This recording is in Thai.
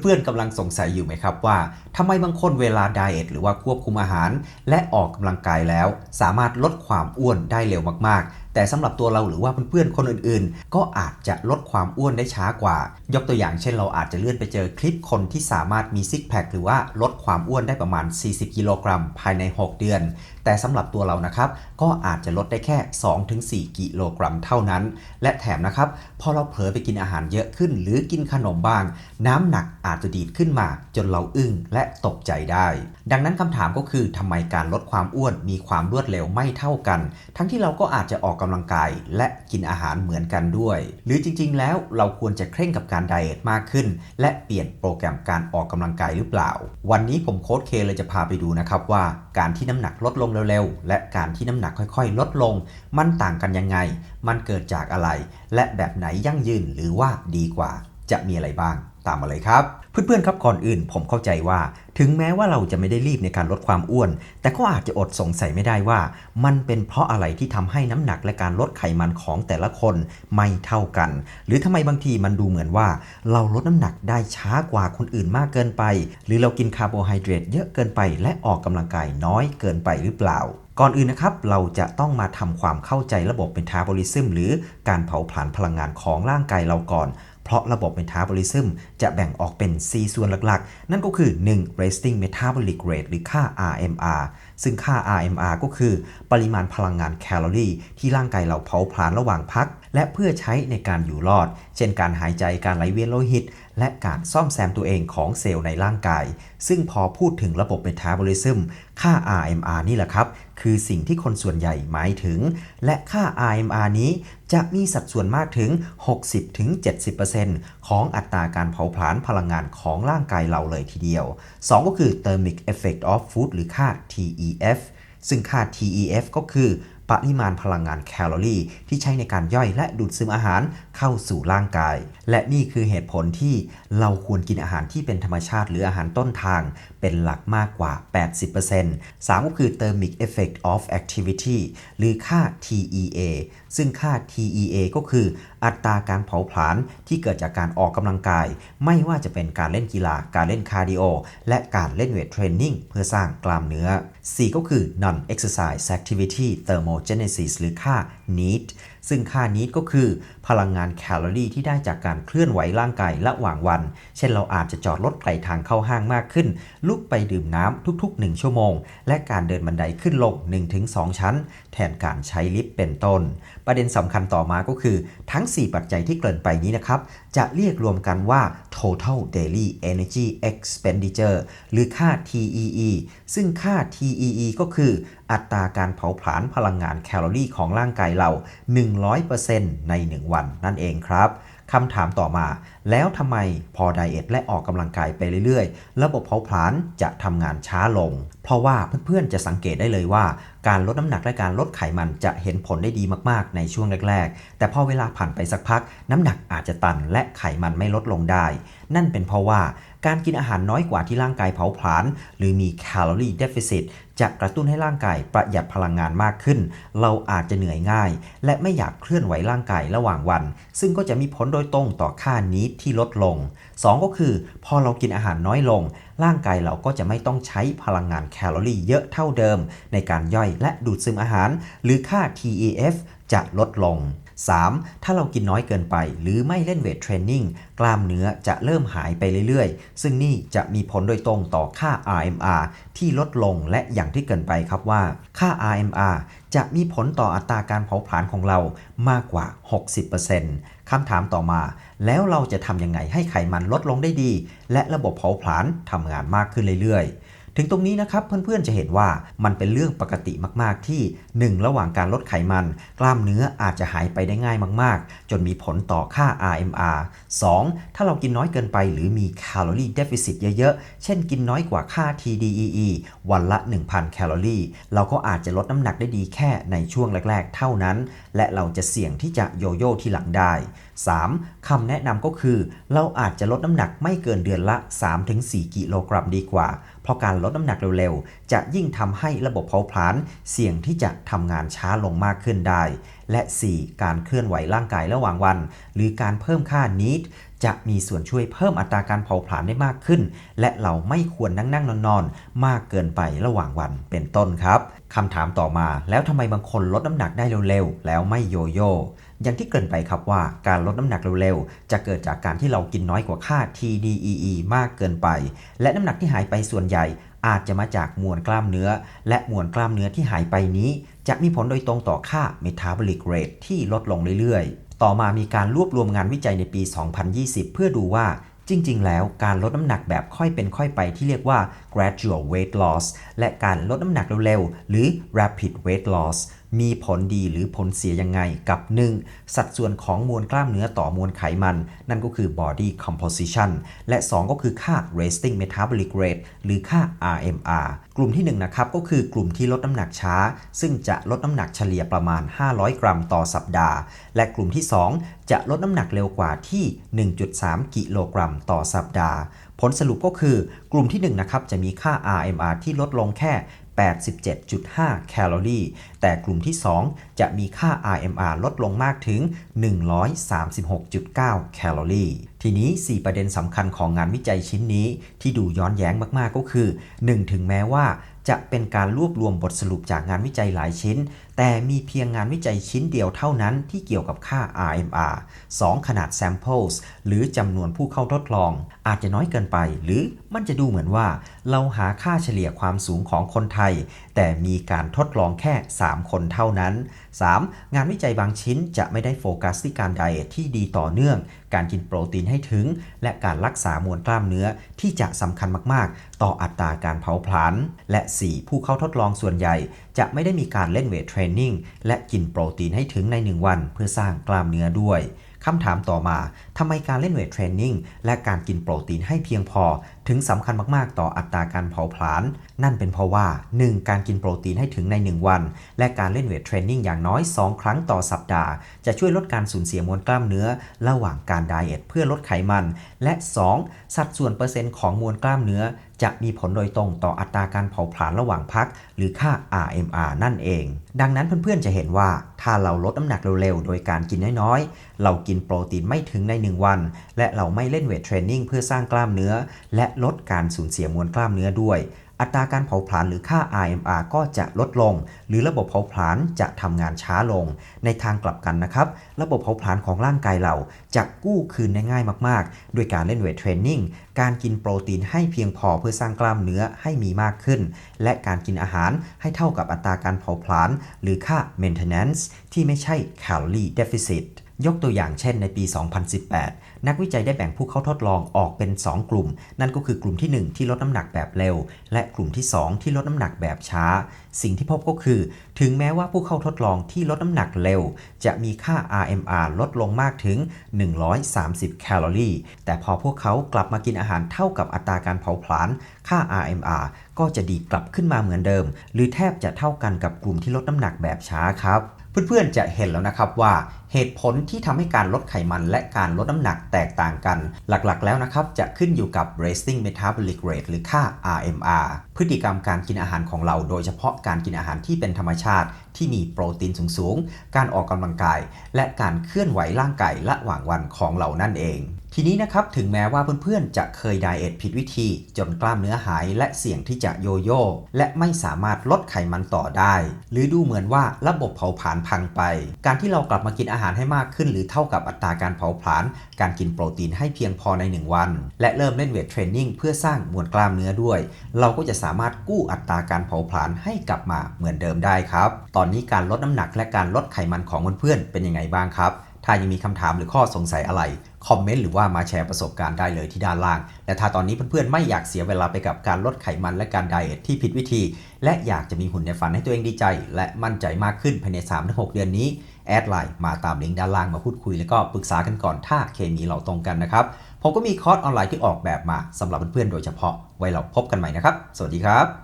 เพื่อนๆกำลังสงสัยอยู่ไหมครับว่าทำไมบางคนเวลาไดเอทหรือว่าควบคุมอาหาร และออกกำลังกายแล้ว สามารถลดความอ้วนได้เร็วมากๆ แต่สำหรับตัวเราหรือว่าเพื่อนๆคนอื่นๆ ก็อาจจะลดความอ้วนได้ช้ากว่า ยกตัวอย่างเช่นเราอาจจะเลื่อนไปเจอคลิปคนที่สามารถมีซิกแพคหรือว่าลดความอ้วนได้ประมาณ 40 กิโลกรัมภายใน 6 เดือน แต่สำหรับตัวเรานะครับ ก็อาจจะลดได้แค่ 2-4 กิโลกรัมเท่านั้น และแถมนะครับพอเราเผลอไปกินอาหารเยอะขึ้น หรือกินขนมบ้าง น้ำหนักอาจจะดีดขึ้นมา จนเราอึ้งและตกใจได้ ดังนั้นคำถามก็คือทำไมการลดความอ้วนมีความรวดเร็วไม่เท่ากัน ทั้งที่เราก็อาจจะออกกำลังกาย และกินอาหารเหมือนกันด้วย หรือจริง ๆ แล้วเราควรจะเคร่งกับการไดเอทมากขึ้น และเปลี่ยนโปรแกรมการออกกำลังกายหรือเปล่า วันนี้ผมโค้ชเคเลยจะพาไปดูนะครับว่าการที่น้ำหนักลดลงเร็วๆ และการที่น้ำหนักค่อยๆ ลดลง มันต่างกันยังไง มันเกิดจากอะไร และแบบไหนยั่งยืนหรือว่าดีกว่าจะมีอะไรบ้าง ตามมาเลยครับ เพื่อนๆครับก่อนอื่นผมเข้าใจว่า ถึงแม้ว่าเราจะไม่ได้รีบในการลดความอ้วน แต่ก็อาจจะอดสงสัยไม่ได้ว่า มันเป็นเพราะอะไรที่ทำให้น้ำหนักและการลดไขมันของแต่ละคนไม่เท่ากัน หรือทำไมบางทีมันดูเหมือนว่า เราลดน้ำหนักได้ช้ากว่าคนอื่นมากเกินไป หรือเรากินคาร์โบไฮเดรตเยอะเกินไป และออกกำลังกายน้อยเกินไปหรือเปล่าก่อนอื่นนะครับ เราจะต้องมาทำความเข้าใจระบบเมตาบอลิซึมหรือการเผาผลาญพลังงานของร่างกายเราก่อน เพราะระบบเมตาบอลิซึมจะแบ่งออกเป็น 4 ส่วนหลักๆ นั่นก็คือ 1. resting metabolic rate หรือค่า RMR ซึ่งค่า RMR ก็คือ ปริมาณพลังงานแคลอรี่ ที่ร่างกายเราเผาผลาญระหว่างพัก และเพื่อใช้ในการอยู่รอด เช่นการหายใจการไหลเวียนโลหิต และการซ่อมแซมตัวเองของเซลล์ในร่างกาย ซึ่งพอพูดถึงระบบเมตาบอลิซึม ค่า RMR นี่แหละครับ คือสิ่งที่คนส่วนใหญ่หมายถึง และค่า RMR นี้จะมีสัดส่วนมากถึง 60-70%ของอัตราการเผาผลาญพลังงานของร่างกายเราเลยทีเดียว 2 ก็คือ thermic effect of food หรือค่า TEF ซึ่งค่า TEF ก็คือ ปริมาณพลังงานแคลอรี่ ที่ใช้ในการย่อยและดูดซึมอาหารเข้าสู่ร่างกาย และนี่คือเหตุผลที่เราควรกินอาหารที่เป็นธรรมชาติหรืออาหารต้นทาง เป็นหลักมากกว่า 80% 3 ก็คือ thermic effect of activity หรือค่า TEA ซึ่งค่า TEA ก็คืออัตราการเผาผลาญที่เกิดจากการออกกำลังกาย ไม่ว่าจะเป็นการเล่นกีฬา การเล่นคาร์ดิโอ และการเล่นเวทเทรนนิ่งเพื่อสร้างกล้ามเนื้อ4 ก็คือ non exercise activity thermogenesis หรือค่า NEAT ซึ่งค่านี้ก็คือ พลังงานแคลอรี่ที่ได้จากการเคลื่อนไหวร่างกายระหว่างวัน เช่นเราอาจจะจอดรถไกลทางเข้าห้างมากขึ้น ลุกไปดื่มน้ำทุก ๆ 1 ชั่วโมง และการเดินบันไดขึ้นลง 1-2 ชั้น แทนการใช้ลิฟต์เป็นต้น ประเด็นสำคัญต่อมาก็คือ ทั้ง 4 ปัจจัยที่เกริ่นไปนี้นะครับ จะเรียกรวมกันว่า total daily energy expenditure หรือค่า TEE ซึ่งค่า TEE ก็คือ อัตราการเผาผลาญพลังงานแคลอรี่ของร่างกายเรา 100%ใน 1 วันนั่นเองครับคำถามต่อมาแล้วทำไมพอไดเอทและออกกำลังกายไปเรื่อยๆ ระบบเผาผลาญจะทำงานช้าลง เพราะว่าเพื่อนๆจะสังเกตได้เลยว่า การลดน้ำหนักและการลดไขมันจะเห็นผลได้ดีมากๆ ในช่วงแรกๆ แต่พอเวลาผ่านไปสักพัก น้ำหนักอาจจะตันและไขมันไม่ลดลงได้ นั่นเป็นเพราะว่าการกินอาหารน้อยกว่าที่ร่างกายเผาผลาญหรือมีแคลอรี่เดฟ i ซิตจะกระตุ้นให้ร่างกายประหยัดพลังงานมากขึ้น เราอาจจะเหนื่อยง่าย และไม่อยากเคลื่อนไหวร่างกายระหว่างวัน ซึ่งก็จะมีผลโดยตรงต่อค่านี้ที่ลดลง 2 ก็คือพอเรากินอาหารน้อยลง ร่างกายเราก็จะไม่ต้องใช้พลังงานแคลอรี่เยอะเท่าเดิม ในการย่อยและดูดซึมอาหาร หรือค่า TEF จะลดลง 3. ถ้าเรากินน้อยเกินไป หรือไม่เล่นเวทเทรนนิ่งกล้ามเนื้อจะเริ่มหายไปเรื่อยๆ ซึ่งนี่จะมีผลโดยตรงต่อค่า RMR ที่ลดลงและอย่างที่เกินไปครับว่า ค่า RMR จะมีผลต่ออัตราการเผาผลาญของเรามากกว่า 60%คำถามต่อมา แล้วเราจะทำยังไงให้ไขมันลดลงได้ดี และระบบเผาผลาญทำงานมากขึ้นเรื่อยๆ ถึงตรงนี้นะครับเพื่อนๆจะเห็นว่ามันเป็นเรื่องปกติมากๆที่ 1. ระหว่างการลดไขมัน กล้ามเนื้ออาจจะหายไปได้ง่ายมากๆ จนมีผลต่อค่า RMR 2. ถ้าเรากินน้อยเกินไปหรือมีแคลอรี่เดฟ i ซิตเยอะๆ เช่นกินน้อยกว่าค่า TDEE วันละ 1,000 แคลอรี่ เราก็อาจจะลดน้ำหนักได้ดีแค่ในช่วงแรก ๆ เท่านั้น และเราจะเสี่ยงที่จะโยโย่ที่หลังได้ 3. คำแนะนำก็คือ เราอาจจะลดน้ำหนักไม่เกินเดือนละ 3-4 กิโลกรัมดีกว่า เพราะการลดน้ำหนักเร็วๆ จะยิ่งทำให้ระบบเผาผลาญเสี่ยงที่จะทำงานช้าลงมากขึ้นได้ และ 4. การเคลื่อนไหวร่างกายระหว่างวัน หรือการเพิ่มค่า NEAT จะมีส่วนช่วยเพิ่มอัตราการเผาผลาญได้มากขึ้น และเราไม่ควรนั่งนั่งนอนนอนมากเกินไประหว่างวันเป็นต้นครับคำถามต่อมาแล้วทำไมบางคนลดน้ำหนักได้เร็วๆ แล้วไม่โยโย่อย่างที่เกริ่นไปครับว่าการลดน้ำหนักเร็วๆ จะเกิดจากการที่เรากินน้อยกว่าค่า TDEE มากเกินไป และน้ำหนักที่หายไปส่วนใหญ่ อาจจะมาจากมวลกล้ามเนื้อ และมวลกล้ามเนื้อที่หายไปนี้ จะมีผลโดยตรงต่อค่า metabolic rate ที่ลดลงเรื่อยๆ ต่อมามีการรวบรวมงานวิจัยในปี 2020 เพื่อดูว่าจริง ๆ แล้วการลดน้ำหนักแบบค่อยเป็นค่อยไปที่เรียกว่า gradual weight loss และการลดน้ำหนักเร็วๆ หรือ rapid weight loss มีผลดีหรือผลเสียยังไงกับ 1. สัดส่วนของมวลกล้ามเนื้อต่อมวลไขมัน นั่นก็คือ body composition และ 2 ก็คือค่า resting metabolic rate หรือค่า RMR กลุ่มที่ 1 นะครับ ก็คือกลุ่มที่ลดน้ำหนักช้า ซึ่งจะลดน้ำหนักเฉลี่ยประมาณ 500 กรัมต่อสัปดาห์ และกลุ่มที่ 2 จะลดน้ำหนักเร็วกว่าที่ 1.3 กิโลกรัมต่อสัปดาห์ ผลสรุปก็คือกลุ่มที่1นะครับจะมีค่า RMR ที่ลดลงแค่ 87.5 แคลอรี่ แต่กลุ่มที่ 2 จะมีค่า RMR ลดลงมากถึง 136.9 แคลอรี่ ทีนี้ 4 ประเด็นสำคัญของงานวิจัยชิ้นนี้ที่ดูย้อนแย้งมากๆก็คือ 1. ถึงแม้ว่าจะเป็นการรวบรวมบทสรุปจากงานวิจัยหลายชิ้น แต่มีเพียงงานวิจัยชิ้นเดียวเท่านั้นที่เกี่ยวกับค่า RMR 2. ขนาด samples หรือจำนวนผู้เข้าทดลอง อาจจะน้อยเกินไป หรือมันจะดูเหมือนว่า เราหาค่าเฉลี่ยความสูงของคนไทย แต่มีการทดลองแค่ 3 คนเท่านั้น 3. งานวิจัยบางชิ้นจะไม่ได้โฟกัสที่การไดเอทที่ดีต่อเนื่อง การกินโปรตีนให้ถึง และการรักษามวลกล้ามเนื้อที่จะสำคัญมาก ๆ ต่ออัตราการเผาผลาญ และ 4. ผู้เข้าทดลองส่วนใหญ่ จะไม่ได้มีการเล่นเวทเทรนนิ่งและกินโปรตีนให้ถึงใน 1 วัน เพื่อสร้างกล้ามเนื้อด้วยคำถามต่อมา ทำไมการเล่นเวทเทรนนิ่งและการกินโปรตีนให้เพียงพอ ถึงสำคัญมากๆ ต่ออัตราการเผาผลาญ นั่นเป็นเพราะว่า 1. การกินโปรตีนให้ถึงใน 1 วัน และการเล่นเวทเทรนนิ่งอย่างน้อย 2 ครั้งต่อสัปดาห์ จะช่วยลดการสูญเสียมวลกล้ามเนื้อ ระหว่างการไดเอทเพื่อลดไขมัน และ 2. สัดส่วนเปอร์เซ็นต์ของมวลกล้ามเนื้อจะมีผลโดยตรงต่ออัตราการเผาผลาญระหว่างพัก หรือค่า RMR นั่นเอง ดังนั้นเพื่อนๆจะเห็นว่าถ้าเราลดน้ำหนักเร็วๆ โดยการกินน้อยๆ เรากินโปรตีนไม่ถึงใน 1 วัน และเราไม่เล่นเวทเทรนนิ่งเพื่อสร้างกล้ามเนื้อ และลดการสูญเสียมวลกล้ามเนื้อด้วย อัตราการเผาผลาญหรือค่า RMR ก็จะลดลง หรือระบบเผาผลาญจะทำงานช้าลง ในทางกลับกันนะครับ ระบบเผาผลาญของร่างกายเราจะกู้คืนได้ง่ายมากๆ ด้วยการเล่นเวทเทรนนิ่ง การกินโปรตีนให้เพียงพอเพื่อสร้างกล้ามเนื้อให้มีมากขึ้น และการกินอาหารให้เท่ากับอัตราการเผาผลาญหรือค่า maintenance ที่ไม่ใช่ calorie deficit ยกตัวอย่างเช่นในปี 2018 นักวิจัยได้แบ่งผู้เข้าทดลองออกเป็น 2 กลุ่ม นั่นก็คือกลุ่มที่ 1 ที่ลดน้ำหนักแบบเร็ว และกลุ่มที่ 2 ที่ลดน้ำหนักแบบช้า สิ่งที่พบก็คือ ถึงแม้ว่าผู้เข้าทดลองที่ลดน้ำหนักเร็ว จะมีค่า RMR ลดลงมากถึง 130 แคลอรี่ แต่พอพวกเขากลับมากินอาหารเท่ากับอัตราการเผาผลาญ ค่า RMR ก็จะดีกลับขึ้นมาเหมือนเดิม หรือแทบจะเท่ากันกับกลุ่มที่ลดน้ำหนักแบบช้าครับเพื่อนๆ จะเห็นแล้วนะครับว่าเหตุผลที่ทำให้การลดไขมันและการลดน้ำหนักแตกต่างกัน หลักๆแล้วนะครับ จะขึ้นอยู่กับ resting metabolic rate หรือค่า RMR พฤติกรรมการกินอาหารของเรา โดยเฉพาะการกินอาหารที่เป็นธรรมชาติ ที่มีโปรตีนสูงๆ การออกกำลังกาย และการเคลื่อนไหวร่างกายระหว่างวันของเรานั่นเอง ทีนี้นะครับถึงแม้ว่าเพื่อนๆจะเคยไดเอทผิดวิธี จนกล้ามเนื้อหายและเสี่ยงที่จะโยโย่และไม่สามารถลดไขมันต่อได้ หรือดูเหมือนว่าระบบเผาผลาญพังไป การที่เรากลับมากินอาหารให้มากขึ้น หรือเท่ากับอัตราการเผาผลาญการกินโปรตีนให้เพียงพอใน 1 วัน และเริ่มเล่นเวทเทรนนิ่งเพื่อสร้างมวลกล้ามเนื้อด้วย เราก็จะสามารถกู้อัตราการเผาผลาญให้กลับมาเหมือนเดิมได้ครับ ตอนนี้การลดน้ำหนักและการลดไขมันของเพื่อนๆเป็นยังไงบ้างครับถ้ายังมีคำถามหรือข้อสงสัยอะไร คอมเมนต์หรือว่ามาแชร์ประสบการณ์ได้เลยที่ด้านล่าง และถ้าตอนนี้เพื่อนๆ ไม่อยากเสียเวลาไปกับการลดไขมันและการไดเอทที่ผิดวิธี และอยากจะมีหุ่นในฝันให้ตัวเองดีใจ และมั่นใจมากขึ้นภายใน 3-6 เดือนนี้ แอดไลน์มาตามลิงก์ด้านล่างมาพูดคุย แล้วก็ปรึกษากันก่อนถ้าเคมีเราตรงกันนะครับ ผมก็มีคอร์สออนไลน์ที่ออกแบบมาสำหรับเพื่อนๆ โดยเฉพาะ ไว้เราพบกันใหม่นะครับ สวัสดีครับ